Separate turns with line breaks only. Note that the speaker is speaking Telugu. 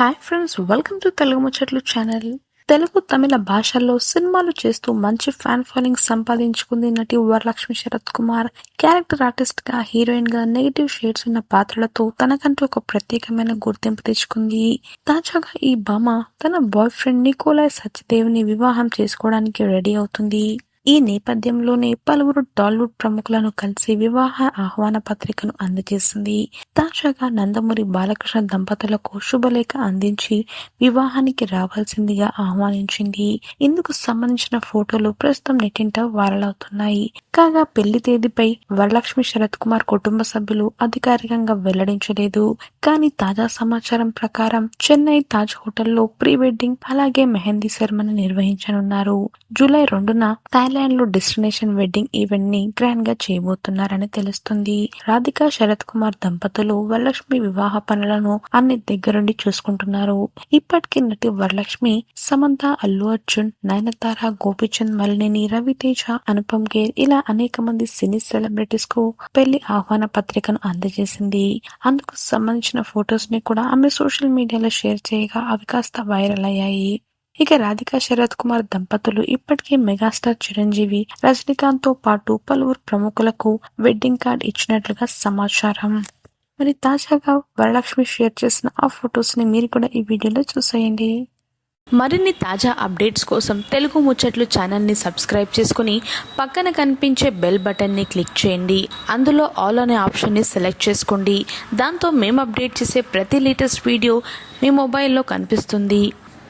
Hi friends welcome to Telugu ముచ్చట్లు ఛానల్ తెలుగు తమిళ భాషల్లో సినిమాలు చేస్తూ మంచి ఫ్యాన్ ఫాలోయింగ్ సంపాదించుకుంది నటి వరలక్ష్మి శరత్ కుమార్. క్యారెక్టర్ ఆర్టిస్ట్గా హీరోయిన్గా నెగిటివ్ షేడ్స్ ఉన్న పాత్రలతో తనకంటూ ఒక ప్రత్యేకమైన గుర్తింపు తెచ్చుకుంది. తాజాగా ఈ భామ తన బాయ్ ఫ్రెండ్ నికోలాయ్ సత్యదేవ్ని వివాహం చేసుకోవడానికి రెడీ అవుతుంది. ఈ నేపథ్యంలోనే పలువురు టాలీవుడ్ ప్రముఖులను కలిసి వివాహ ఆహ్వాన పత్రికను అందజేసింది. తాజాగా నందమూరి బాలకృష్ణ దంపతులకు శుభలేఖ అందించి వివాహానికి రావాల్సిందిగా ఆహ్వానించింది. ఇందుకు సంబంధించిన ఫోటోలు ప్రస్తుతం నెట్టింట వైరల్ అవుతున్నాయి. కాగా పెళ్ళి తేదీపై వరలక్ష్మి శరత్ కుమార్ కుటుంబ సభ్యులు అధికారికంగా వెల్లడించలేదు. కానీ తాజా సమాచారం ప్రకారం చెన్నై తాజ్ హోటల్లో ప్రీ వెడ్డింగ్ అలాగే మెహందీ సెరమనీ నిర్వహించనున్నారు. జూలై రెండున థాయిలాండ్ లో డెస్టినేషన్ వెడ్డింగ్ ఈవెంట్ని గ్రాండ్గా చేయబోతున్నారని తెలుస్తుంది. రాధిక శరత్ కుమార్ దంపతులు వరలక్ష్మి వివాహ పనులను అన్ని దగ్గరుండి చూసుకుంటున్నారు. ఇప్పటికే నటి వరలక్ష్మి సమంత అల్లు అర్జున్ నయనతార గోపిచంద్ మలినేని రవితేజ అనుపమ్ ఖేర్ ఇలా అనేక మంది సినీ సెలబ్రిటీస్కు పెళ్ళి ఆహ్వాన పత్రికను అందజేసింది. అందుకు సంబంధించిన ఫొటోస్ని కూడా ఆమె సోషల్ మీడియాలో షేర్ చేయగా అవి కాస్త వైరల్ అయ్యాయి. ఇక రాధికా శరత్ కుమార్ దంపతులు ఇప్పటికే మెగాస్టార్ చిరంజీవి రజనీకాంత్తో పాటు పలువురు ప్రముఖులకు వెడ్డింగ్ కార్డ్ ఇచ్చినట్లుగా సమాచారం. మరి తాజాగా వరలక్ష్మి షేర్ చేసిన ఆ ఫొటోస్ని మీరు కూడా ఈ వీడియోలో చూసేయండి.
మరిన్ని తాజా అప్డేట్స్ కోసం తెలుగు ముచ్చట్లు ఛానల్ని సబ్స్క్రైబ్ చేసుకుని పక్కన కనిపించే బెల్ బటన్ని క్లిక్ చేయండి. అందులో ఆల్ అనే ఆప్షన్ని సెలెక్ట్ చేసుకోండి. దాంతో మేము అప్డేట్ చేసే ప్రతి లేటెస్ట్ వీడియో మీ మొబైల్లో కనిపిస్తుంది.